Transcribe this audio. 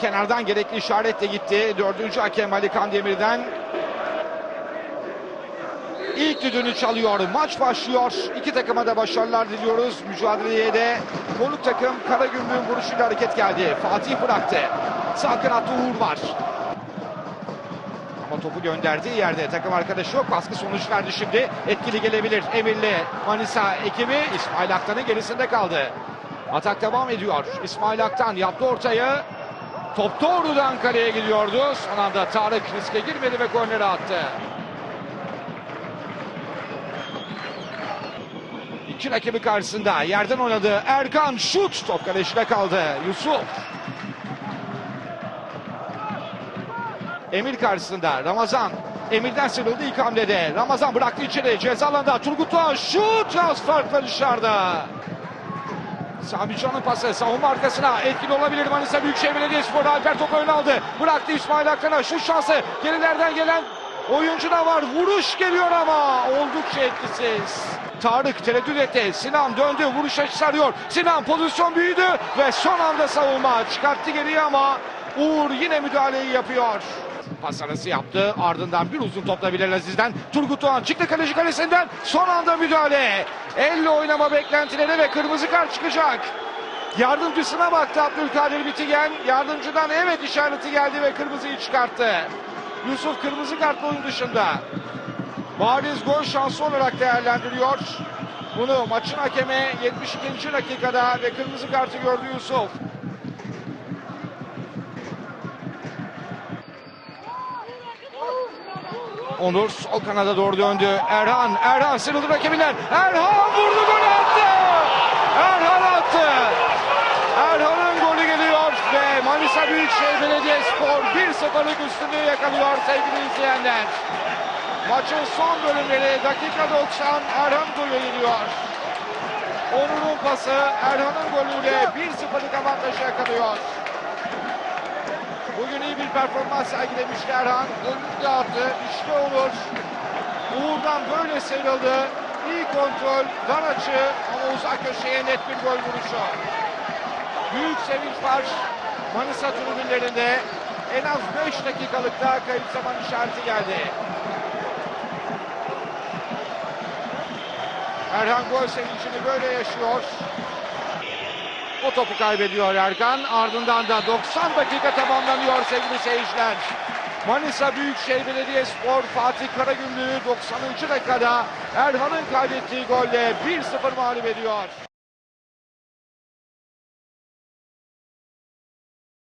Kenardan gerekli işaretle gitti. Dördüncü hakem Ali Kandemir'den. İlk düdüğünü çalıyor. Maç başlıyor. İki takıma da başarılar diliyoruz. Mücadeleye de konuk takım Karagümrük'ün vuruşuyla hareket geldi. Fatih bıraktı. Sağ kanatta Uğur var. Ama topu gönderdiği yerde takım arkadaşı yok. Baskı sonuç verdi şimdi. Etkili gelebilir. Emirli Manisa ekibi İsmail Aktan'ın gerisinde kaldı. Atak devam ediyor. İsmail Aktan yaptı ortayı. Top doğrudan kaleye gidiyordu. Son anda Tarık riske girmedi ve korneri attı. İki rakibi karşısında yerden oynadı. Erkan şut top kalesine kaldı. Yusuf. Emir karşısında Ramazan. Emir'den sıyrıldı ilk hamlede. Ramazan bıraktı içeri. Ceza alanında Turgut Doğan şut. Farkla dışarıda. Sami Can'ın pası savunma arkasına etkili olabilir Manisa Büyükşehir Belediyespor Alper topu öne aldı. Bıraktı İsmail Akkan'a şut şansı. Gerilerden gelen oyuncu da var. Vuruş geliyor ama oldukça etkisiz. Tarık tereddüt etti. Sinan döndü. Vuruş açısı arıyor. Sinan pozisyon büyüdü ve son anda savunma çıkarttı geriye ama Uğur yine müdahaleyi yapıyor. Pas arası yaptı. Ardından bir uzun topla Bilal Aziz'den. Turgut Doğan çıktı kaleci kalesinden. Son anda müdahale. Elle oynama beklentileri ve kırmızı kart çıkacak. Yardımcısına baktı Abdülkadir Bitigen. Yardımcıdan evet işareti geldi ve kırmızıyı çıkarttı. Yusuf kırmızı kartla oyun dışında. Bariz gol şansı olarak değerlendiriyor. Bunu maçın hakemi 72. dakikada ve kırmızı kartı gördü Yusuf. Onur sol kanada doğru döndü. Erhan, Erhan sıyrıldı rakibinden. Erhan vurdu gol attı. Erhan attı. Erhan'ın golü geliyor ve Manisa Büyükşehir Belediyespor 1-0'lık üstünlüğü yakalıyor sevgili izleyenler. Maçın son bölümleri dakika 90 Erhan golü geliyor. Onur'un pası Erhan'ın golüyle 1-0'lık avantajı yakalıyor. Bugün iyi bir performans sergilemişti Erhan. Golünü de attı. İşte Onur. Uğur'dan böyle sıyrıldı. İyi kontrol, dar açı ama uzak köşeye net bir gol vuruşu. Büyük sevinç var Manisa tribünlerinde. En az 5 dakikalık daha kayıp zaman işareti geldi. Erhan gol sevincini böyle yaşıyor. O topu kaybediyor Erkan. Ardından da 90 dakika tamamlanıyor sevgili seyirciler. Manisa Büyükşehir Belediyespor Fatih Karagümrük'ü 90. dakikada Erhan'ın kaybettiği golle 1-0 mağlup ediyor.